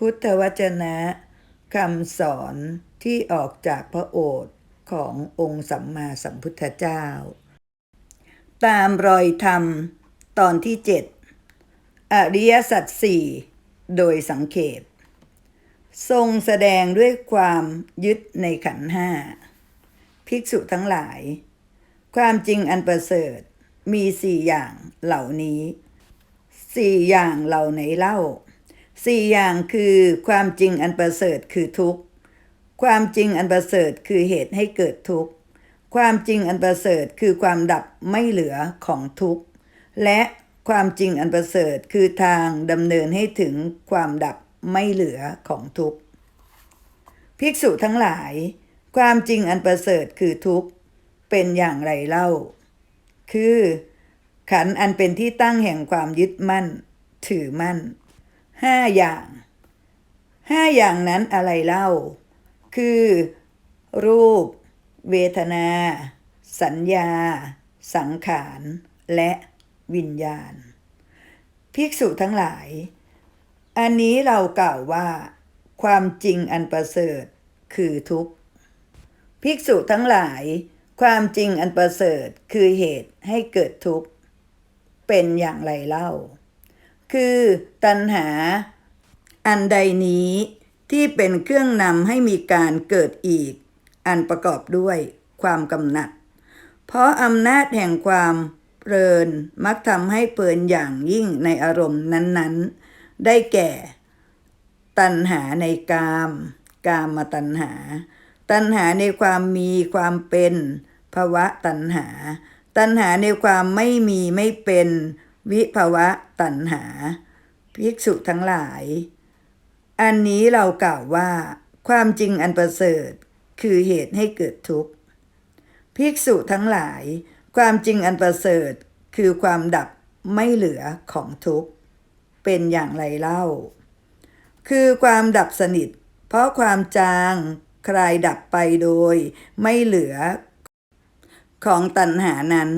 พุทธวจนะคำสอนที่ออกจากพระโอษฐ์ขององค์สัมมาสัมพุทธเจ้า ตามรอยธรรมตอนที่เจ็ดอริยสัจสี่โดยสังเขปทรงแสดงด้วยความยึดในขันห้า ภิกษุทั้งหลาย ความจริงอันประเสริฐมีสี่อย่างเหล่านี้สี่อย่างเหล่าไหนเล่า สี่อย่างคือความจริงอันประเสริฐคือทุกข์ ความจริงอันประเสริฐคือเหตุให้เกิดทุกข์ ความจริงอันประเสริฐคือความดับไม่เหลือของทุกข์ และความจริงอันประเสริฐคือทางดำเนินให้ถึงความดับไม่เหลือของทุกข์ ภิกษุทั้งหลาย ความจริงอันประเสริฐคือทุกข์ เป็นอย่างไรเล่า คือ ขันอันเป็นที่ตั้งแห่งความยึดมั่น ถือมั่น ห้าอย่างห้าอย่างนั้นอะไรเล่า คือ รูป เวทนา สัญญา สังขาร และวิญญาณ ภิกษุทั้งหลาย อันนี้เรากล่าวว่า ความจริงอันประเสริฐคือทุกข์ ภิกษุทั้งหลาย ความจริงอันประเสริฐคือเหตุให้เกิดทุกข์ เป็นอย่างไรเล่า คือตัณหา อันใดนี้ที่เป็นเครื่องนำให้มีการเกิดอีก อันประกอบด้วยความกำหนัด เพราะอำนาจแห่งความเพลินมักทำให้เพลินอย่างยิ่งในอารมณ์นั้นๆ ได้แก่ ตัณหาในกาม กามมาตัณหา ตัณหาในความมีความเป็นภาวะตัณหา ตัณหาในความไม่มีไม่เป็น วิภาวะตัณหา ภิกษุทั้งหลาย อันนี้เรากล่าวว่า ความจริงอันประเสริฐ คือเหตุให้เกิดทุกข์ ภิกษุทั้งหลาย ความจริงอันประเสริฐ คือความดับไม่เหลือของทุกข์ เป็นอย่างไรเล่า คือความดับสนิท เพราะความจางคลายดับไปโดย ไม่เหลือของตัณหานั้น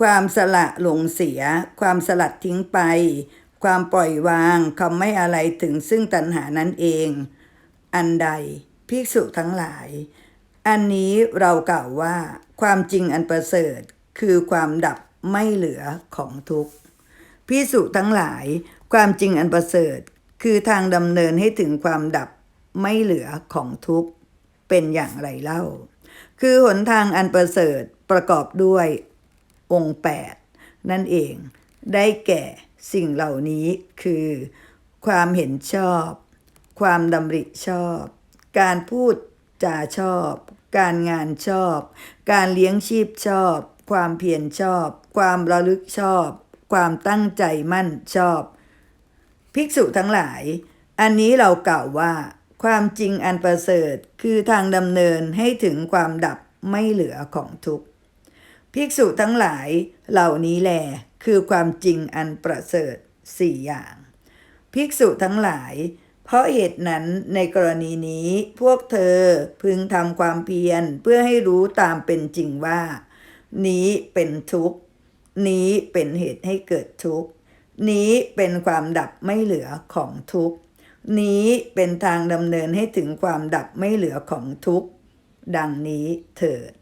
ความสละหลงเสีย ความสลัดทิ้งไป ความปล่อยวางคำไม่อะไรถึงซึ่งตัณหานั้นเอง อันใดภิกษุทั้งหลาย อันนี้เรากล่าวว่า ความจริงอันประเสริฐคือความดับไม่เหลือของทุกข์ภิกษุทั้งหลาย ความจริงอันประเสริฐ คือทางดำเนินให้ถึงความดับไม่เหลือของทุกข์เป็นอย่างไรเล่า คือหนทางอันประเสริฐประกอบด้วย องค์ 8 นั่นเองได้แก่สิ่งเหล่านี้คือ ความเห็นชอบ ความดำริชอบ การพูดจาชอบ การงานชอบ การเลี้ยงชีพชอบ ความเพียรชอบ ความระลึกชอบ ความตั้งใจมั่นชอบ ภิกษุทั้งหลาย อันนี้เรากล่าวว่า ความจริงอันประเสริฐคือทางดำเนินให้ถึงความดับไม่เหลือของทุกข์ ภิกษุทั้งหลายเหล่านี้แล คือความจริงอันประเสริฐสี่อย่าง ภิกษุทั้งหลาย เพราะเหตุนั้นในกรณีนี้พวกเธอพึงทำความเพียรเพื่อให้รู้ตามเป็นจริงว่า นี้เป็นทุกข์ นี้เป็นเหตุให้เกิดทุกข์ นี้เป็นความดับไม่เหลือของทุกข์ นี้เป็นทางดำเนินให้ถึงความดับไม่เหลือของทุกข์ ดังนี้เถิด